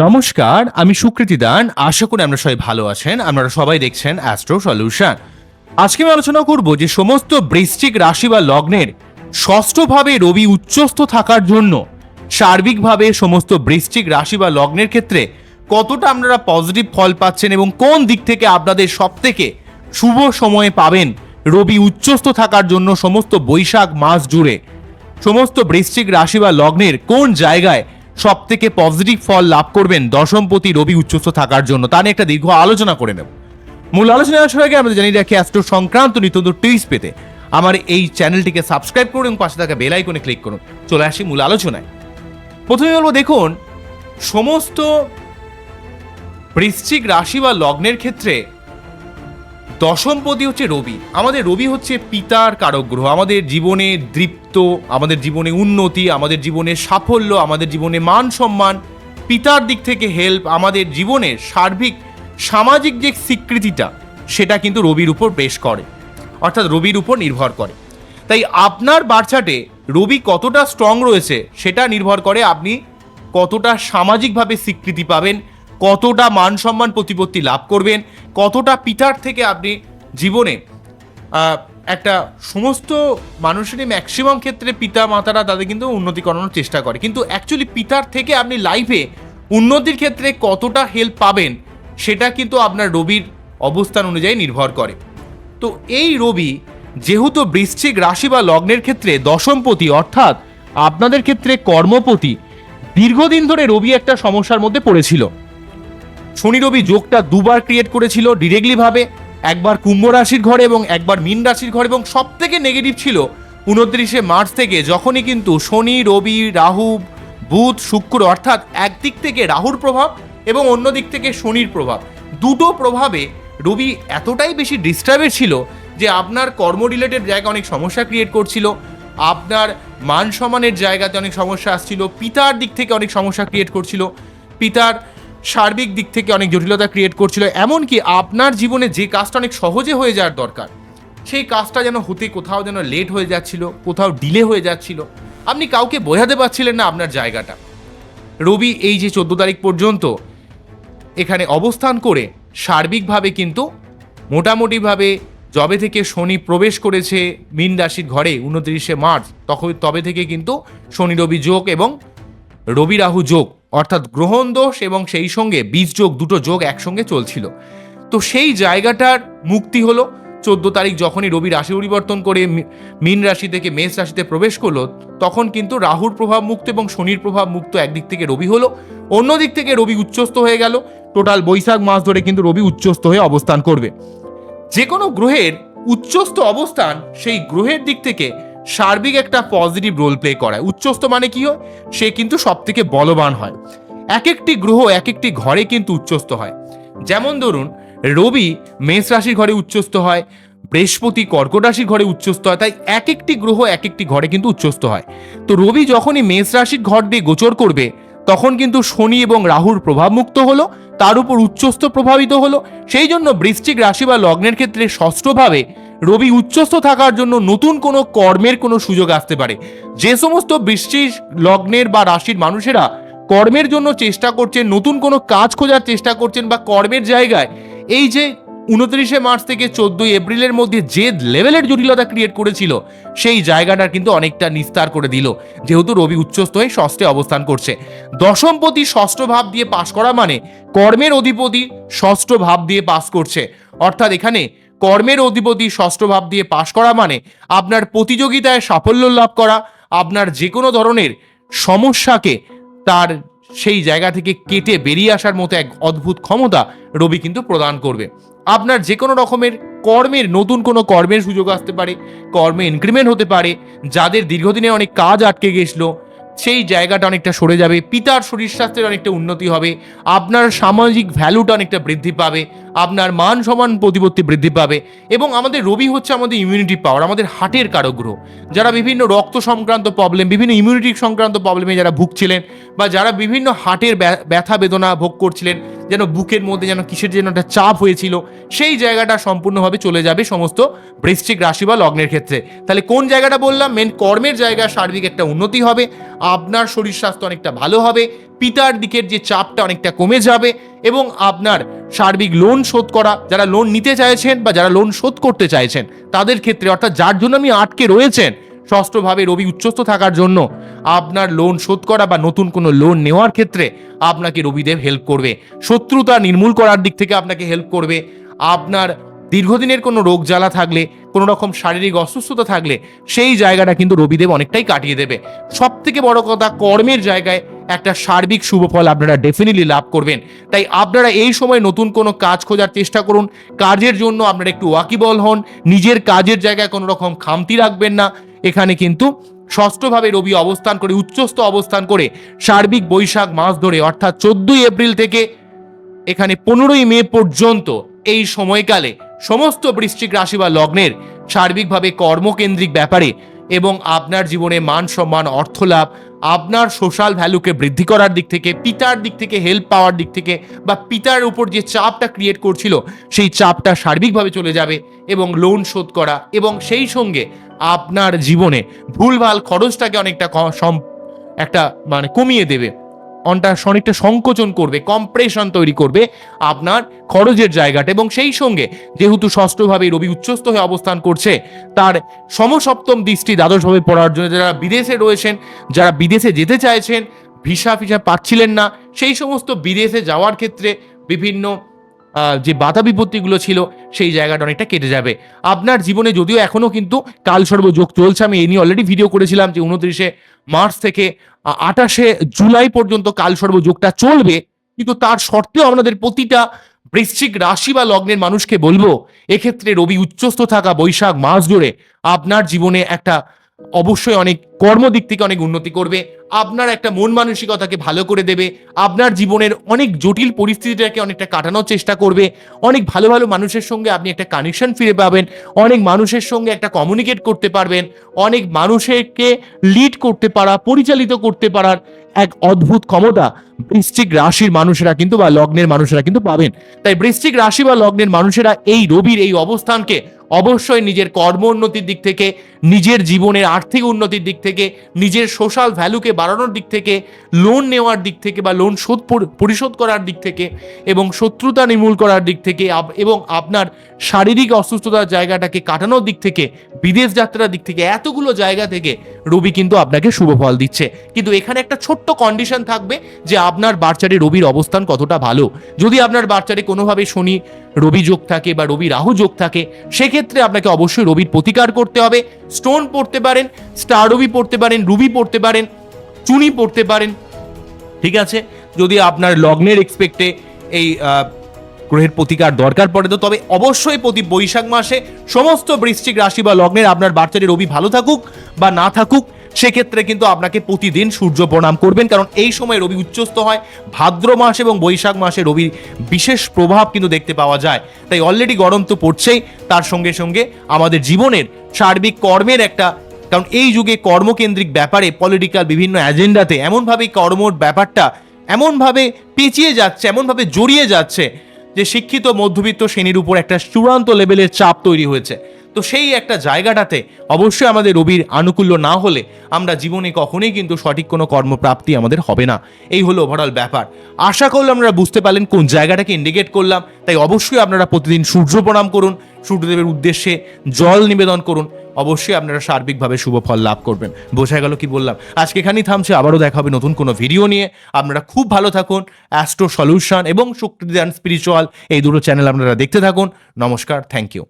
নমস্কার, আমি সুকৃতি দান। আশা করি আপনারা সবাই ভালো আছেন। আপনারা সবাই দেখছেন অ্যাস্ট্রো সলিউশন আজকে আমি আলোচনা করব যে সমস্ত বৃশ্চিক রাশি বা লগ্নের ষষ্ঠভাবে রবি উচ্চস্থ থাকার জন্য সার্বিকভাবে সমস্ত বৃশ্চিক রাশি বা লগ্নের ক্ষেত্রে কতটা আপনারা পজিটিভ ফল পাচ্ছেন এবং কোন দিক থেকে আপনাদের সব থেকে শুভ সময়ে পাবেন রবি উচ্চস্থ থাকার জন্য সমস্ত বৈশাখ মাস জুড়ে সমস্ত বৃশ্চিক রাশি বা লগ্নের কোন জায়গায় সব থেকে পজিটিভ ফল লাভ করবেন দশমপতি রবি উচ্চস্থ থাকার জন্য। তা নিয়ে একটা দীর্ঘ আলোচনা করে নেব। মূল আলোচনা আসার আগে আমরা জানিয়ে রাখি অ্যাস্ট্রো সংক্রান্ত নিত্য টিপস পেতে আমার এই চ্যানেলটিকে সাবস্ক্রাইব করুন এবং পাশে থাকা বেল আইকনে ক্লিক করুন। চলে আসি মূল আলোচনায়। প্রথমে বলব, দেখুন, সমস্ত বৃশ্চিক রাশি বা লগ্নের ক্ষেত্রে দশমপতি হচ্ছে রবি। আমাদের রবি হচ্ছে পিতার কারক গ্রহ আমাদের জীবনে দৃপ্ত, আমাদের জীবনে উন্নতি, আমাদের জীবনে সাফল্য, আমাদের জীবনে মান সম্মান, পিতার দিক থেকে হেল্প আমাদের জীবনের সার্বিক, সামাজিক যে স্বীকৃতিটা, সেটা কিন্তু রবির উপর বেশ করে। অর্থাৎ রবির উপর নির্ভর করে। তাই আপনার বার্চাটে রবি কতটা স্ট্রং রয়েছে, সেটা নির্ভর করে আপনি কতটা সামাজিকভাবে স্বীকৃতি পাবেন কতটা মান সম্মান প্রতিপত্তি লাভ করবেন, কতটা পিতার থেকে আপনি জীবনে একটা সমস্ত মানুষেরই ম্যাক্সিমাম ক্ষেত্রে পিতা মাতারা তাদের কিন্তু উন্নতি করানোর চেষ্টা করে। কিন্তু অ্যাকচুয়ালি পিতার থেকে আপনি লাইফে উন্নতির ক্ষেত্রে কতটা হেল্প পাবেন, সেটা কিন্তু আপনার রবির অবস্থান অনুযায়ী নির্ভর করে। তো এই রবি যেহেতু বৃশ্চিক রাশি বা লগ্নের ক্ষেত্রে দশমপতি, অর্থাৎ আপনাদের ক্ষেত্রে কর্মপতি, দীর্ঘদিন ধরে রবি একটা সমস্যার মধ্যে পড়েছিল। শনি রবি যোগটা দুবার ক্রিয়েট করেছিল ডিরেক্টলি ভাবে, একবার কুম্ভ রাশির ঘরে এবং একবার মীন রাশির ঘরে এবং সব থেকে নেগেটিভ ছিল উনত্রিশে মার্চ থেকে যখনই কিন্তু শনি, রবি, রাহু, বুধ, শুক্র অর্থাৎ একদিক থেকে রাহুর প্রভাব এবং অন্য দিক থেকে শনির প্রভাব। দুটো প্রভাবে রবি এতটাই বেশি ডিস্টার্বের ছিল যে আপনার কর্ম রিলেটেড জায়গায় অনেক সমস্যা ক্রিয়েট করছিল, আপনার মান সম্মানের জায়গাতে অনেক সমস্যা আসছিল, পিতার দিক থেকে অনেক সমস্যা ক্রিয়েট করছিল, পিতার সার্বিক দিক থেকে অনেক জটিলতা ক্রিয়েট করছিল, এমনকি আপনার জীবনে যে কাজটা অনেক সহজে হয়ে যাওয়ার দরকার, সেই কাজটা যেন হতে কোথাও যেন লেট হয়ে যাচ্ছিল, কোথাও ডিলে হয়ে যাচ্ছিল, আপনি কাউকে বোঝাতে পারছিলেন না আপনার জায়গাটা। রবি, এই যে চোদ্দ তারিখ পর্যন্ত এখানে অবস্থান করে সার্বিকভাবে কিন্তু মোটামুটিভাবে যবে থেকে শনি প্রবেশ করেছে মীন রাশির ঘরে উনত্রিশে মার্চ তখন তবে থেকে কিন্তু শনি রবি যোগ এবং রবি রাহু যোগ। অর্থাৎ গ্রহণ দোষ এবং সেই সঙ্গে বীজ যোগ, দুটো যোগ একসঙ্গে চলছিল। তো সেই জায়গাটার মুক্তি হলো, চোদ্দ তারিখ যখনই রবি রাশি পরিবর্তন করে মীন রাশি থেকে মেষ রাশিতে প্রবেশ করল, তখন কিন্তু রাহুর প্রভাব মুক্ত এবং শনির প্রভাব মুক্ত একদিক থেকে রবি হলো। অন্য দিক থেকে রবি উচ্চস্ত হয়ে গেল, টোটাল বৈশাখ মাস ধরে কিন্তু রবি উচ্চস্ত হয়ে অবস্থান করবে। যে কোনো গ্রহের উচ্চস্থ অবস্থান সেই গ্রহের দিক থেকে সার্বিক একটা পজিটিভ রোল প্লে করায়। উচ্চস্থ মানে কি হয়? সে কিন্তু সব থেকে বলবান হয়। এক একটি গ্রহ এক একটি ঘরে কিন্তু উচ্চস্থ হয়। যেমন ধরুন, রবি মেষ রাশির ঘরে উচ্চস্থ হয়, বৃহস্পতি কর্কট রাশির ঘরে উচ্চস্থ হয়, তাই এক একটি গ্রহ এক একটি ঘরে কিন্তু উচ্চস্থ হয়। তো রবি যখনই মেষ রাশির ঘর দিয়ে গোচর করবে তখন কিন্তু শনি এবং রাহুর প্রভাবমুক্ত হলো, তার উপর উচ্চস্থ প্রভাবিত হলো। সেই জন্য বৃশ্চিক রাশি বা লগ্নের ক্ষেত্রে ষষ্ঠভাবে রবি উচ্চস্থ থাকার জন্য নতুন কোনো কর্মের কোনো সুযোগ আসতে পারে। যে সমস্ত বৃশ্চিক লগ্নের বা রাশির মানুষেরা কর্মের জন্য চেষ্টা করছেন, নতুন কোনো কাজ খোঁজার চেষ্টা করছেন বা কর্মের জায়গায়, এই যে উনত্রিশে মার্চ থেকে চোদ্দই এপ্রিলের মধ্যে যে লেভেলের জটিলতা ক্রিয়েট করেছিল, সেই জায়গাটা কিন্তু অনেকটা নিস্তার করে দিল। যেহেতু রবি উচ্চস্থ হয়ে ষষ্ঠে অবস্থান করছে। দশমপতি ষষ্ঠ ভাব দিয়ে পাশ করা মানে কর্মের অধিপতি ষষ্ঠ ভাব দিয়ে পাস করছে। অর্থাৎ এখানে কর্মের অধিপতি ষষ্ঠ ভাব দিয়ে পাশ করা মানে আপনার প্রতিযোগিতায় সাফল্য লাভ করা, আপনার যে কোনো ধরনের সমস্যাকে তার সেই জায়গা থেকে কেটে বেরিয়ে আসার মতো এক অদ্ভুত ক্ষমতা রবি কিন্তু প্রদান করবে। আপনার যে কোনো রকমের কর্মের, নতুন কোনো কর্মের সুযোগ আসতে পারে, কর্মে ইনক্রিমেন্ট হতে পারে, যাদের দীর্ঘদিনে অনেক কাজ আটকে গেছিল, সেই জায়গাটা অনেকটা সরে যাবে, পিতার শরীর স্বাস্থ্যের অনেকটা উন্নতি হবে, আপনার সামাজিক ভ্যালুটা অনেকটা বৃদ্ধি পাবে আপনার মান সমান প্রতিপত্তি বৃদ্ধি পাবে এবং আমাদের রবি হচ্ছে আমাদের ইমিউনিটি পাওয়ার আমাদের হার্টের কারক গ্রহ যারা বিভিন্ন রক্ত সংক্রান্ত প্রবলেম বিভিন্ন ইমিউনিটি সংক্রান্ত প্রবলেমে যারা ভুগছিলেন বা যারা বিভিন্ন হার্টের ব্যা- ব্যথা বেদনা ভোগ করছিলেন, যেন বুকের মধ্যে যেন কিসের যেন একটা চাপ হয়েছিল, সেই জায়গাটা সম্পূর্ণভাবে চলে যাবে সমস্ত বৃশ্চিক রাশি বা লগ্নের ক্ষেত্রে। তাহলে কোন জায়গাটা বললাম? মেন কর্মের জায়গা সার্বিক একটা উন্নতি হবে, আপনার শরীর স্বাস্থ্য অনেকটা ভালো হবে পিতার দিকের যে চাপটা অনেকটা কমে যাবে এবং আপনার সার্বিক লোন শোধ করা, যারা লোন নিতে চাইছেন বা যারা লোন শোধ করতে চাইছেন, তাদের ক্ষেত্রে, অর্থাৎ যার জন্য আমি আটকে রয়েছেন, ষষ্ঠভাবে রবি উচ্চস্থ থাকার জন্য আপনার লোন শোধ করা বা নতুন কোনো লোন নেওয়ার ক্ষেত্রে আপনাকে রবিদেব হেল্প করবে। শত্রুতা নির্মূল করার দিক থেকে আপনাকে হেল্প করবে। আপনার দীর্ঘদিনের কোনো রোগ জ্বালা থাকলে, কোনো রকম শারীরিক অসুস্থতা থাকলে, সেই জায়গাটা কিন্তু রবিদেব অনেকটাই কাটিয়ে দেবে। সব থেকে বড় কথা, কর্মের জায়গায় একটা সার্বিক শুভ ফল আপনারা ডেফিনেটলি লাভ করবেন। তাই আপনারা এই সময় নতুন কোনো কাজ খোঁজার চেষ্টা করুন। কাজের জন্য আপনারা একটু ওয়াকিবল হন। নিজের কাজের জায়গায় কোনো রকম খামতি রাখবেন না। এখানে কিন্তু ষষ্ঠভাবে রবি অবস্থান করে, উচ্চস্থ অবস্থান করে সার্বিক বৈশাখ মাস ধরে, অর্থাৎ চোদ্দই এপ্রিল থেকে এখানে পনেরোই মে পর্যন্ত এই সময়কালে সমস্ত বৃশ্চিক রাশি বা লগ্নের সার্বিকভাবে কর্মকেন্দ্রিক ব্যাপারে এবং আপনার জীবনে মান সম্মান অর্থ লাভ আপনার সোশ্যাল ভ্যালুকে বৃদ্ধি করার দিক থেকে, পিতার দিক থেকে হেল্প পাওয়ার দিক থেকে বা পিতার উপর যে চাপটা ক্রিয়েট করছিল, সেই চাপটা সার্বিকভাবে চলে যাবে এবং লোন শোধ করা এবং সেই সঙ্গে আপনার জীবনে ভুলভাল খরচটাকে অনেকটা একটা মানে কমিয়ে দেবে। অনটা অনেকটা সংকোচন করবে কম্প্রেশন তৈরি করবে আপনার খরচের জায়গাটা এবং সেই সঙ্গে যেহেতু ষষ্ঠভাবে রবি উচ্চস্থ হয়ে অবস্থান করছে, তার সমসপ্তম দৃষ্টি দ্বাদশভাবে পড়ার জন্য যারা বিদেশে রয়েছেন, যারা বিদেশে যেতে চাইছেন, ভিসা ফিসা পাচ্ছিলেন না, সেই সমস্ত বিদেশে যাওয়ার ক্ষেত্রে বিভিন্ন যে বাধা বিপত্তিগুলো ছিল, সেই জায়গাটা অনেকটা কেটে যাবে। আপনার জীবনে যদিও এখনও কিন্তু কালসর্ব যোগ চলছে, আমি এই নিয়ে অলরেডি ভিডিও করেছিলাম যে উনত্রিশে মার্চ থেকে আঠাশে জুলাই পর্যন্ত কালসর্ব যোগটা চলবে, কিন্তু তার সত্ত্বেও আপনাদের প্রতিটা বৃশ্চিক রাশি বা লগ্নের মানুষকে বলব, এক্ষেত্রে রবি উচ্চস্থ থাকা বৈশাখ মাস জুড়ে আপনার জীবনে একটা অবশ্যই অনেক কর্মদিক থেকে অনেক উন্নতি করবে। আপনার একটা মন মানসিকতাকে ভালো করে দেবে। আপনার জীবনের অনেক জটিল পরিস্থিতিটাকে অনেকটা কাটানোর চেষ্টা করবে। অনেক ভালো ভালো মানুষের সঙ্গে আপনি একটা কানেকশন ফিরে পাবেন। অনেক মানুষের সঙ্গে একটা কমিউনিকেট করতে পারবেন। অনেক মানুষকে লিড করতে পারা, পরিচালিত করতে পারার এক অদ্ভুত ক্ষমতা বৃশ্চিক রাশির মানুষেরা কিন্তু বা লগ্নের মানুষেরা কিন্তু পাবেন। তাই বৃশ্চিক রাশি বা লগ্নের মানুষেরা এই রবির এই অবস্থানকে অবশ্যই নিজের কর্ম উন্নতির দিক থেকে, নিজের জীবনের আর্থিক উন্নতির দিক থেকে, নিজের সোশ্যাল ভ্যালুকে বাড়ানোর দিক থেকে লোন নেওয়ার দিক থেকে বা লোন শোধ পরিশোধ করার দিক থেকে এবং শত্রুতা নির্মূল করার দিক থেকে এবং আপনার শারীরিক অসুস্থতার জায়গাটাকে কাটানোর দিক থেকে, বিদেশ যাত্রার দিক থেকে, এতগুলো জায়গা থেকে রবি কিন্তু আপনাকে শুভ ফল দিচ্ছে। কিন্তু এখানে একটা ছোট্ট কন্ডিশন থাকবে যে আপনার বাচ্চারে রবির অবস্থান কতটা ভালো। যদি আপনার বাচ্চারে কোনোভাবে শনি, রবি যোগ থাকে বা রবি রাহু যোগ থাকে, সেক্ষেত্রে আপনাকে অবশ্যই রবির প্রতিকার করতে হবে। স্টোন পড়তে পারেন স্টার রবি পড়তে পারেন রুবি পড়তে পারেন, চুনি পড়তে পারেন। ঠিক আছে? যদি আপনার লগ্নের এক্সপেক্টে এই গ্রহের প্রতিকার দরকার পড়ে তো, তবে অবশ্যই প্রতি বৈশাখ মাসে সমস্ত বৃশ্চিক রাশি বা লগ্নের আপনার বাচ্চাদের রবি ভালো থাকুক বা না থাকুক, সেক্ষেত্রে কিন্তু আপনাকে প্রতিদিন সূর্য প্রণাম করবেন। কারণ এই সময় রবি উচ্চস্থ হয়, ভাদ্র মাস এবং বৈশাখ মাসে রবির বিশেষ প্রভাব কিন্তু দেখতে পাওয়া যায়। তাই অলরেডি গরম তো পড়ছেই, তার সঙ্গে সঙ্গে আমাদের জীবনের সার্বিক কর্মের একটা, কারণ এই যুগে কর্মকেন্দ্রিক ব্যাপারে পলিটিক্যাল বিভিন্ন এজেন্ডাতে এমনভাবে কর্মর ব্যাপারটা এমনভাবে পেঁচিয়ে যাচ্ছে, এমনভাবে জড়িয়ে যাচ্ছে যে শিক্ষিত মধ্যবিত্ত শ্রেণির উপর একটা চূড়ান্ত লেভেলের চাপ তৈরি হয়েছে। তো সেই একটা জায়গাটাতে অবশ্যই আমাদের রবির আনুকূল্য না হলে আমরা জীবনে কখনোই কিন্তু সঠিক কোনো কর্মপ্রাপ্তি আমাদের হবে না। এই হলো ওভারঅল ব্যাপার। আশা করলে আমরা বুঝতে পারলেন কোন জায়গাটাকে ইন্ডিকেট করলাম। তাই অবশ্যই আপনারা প্রতিদিন সূর্য প্রণাম করুন। সূর্যদেবের উদ্দেশ্যে জল নিবেদন করুন। অবশ্যই আপনারা সার্বিকভাবে শুভ ফল লাভ করবেন। বোঝা গেল কি বললাম? আজকে এখানেই থামছে, আবারও দেখা হবে নতুন কোনো ভিডিও নিয়ে। আপনারা খুব ভালো থাকুন অ্যাস্ট্রো সলিউশন এবং শক্তিদান স্পিরিচুয়াল এই দুটো চ্যানেল আপনারা দেখতে থাকুন। নমস্কার থ্যাংক ইউ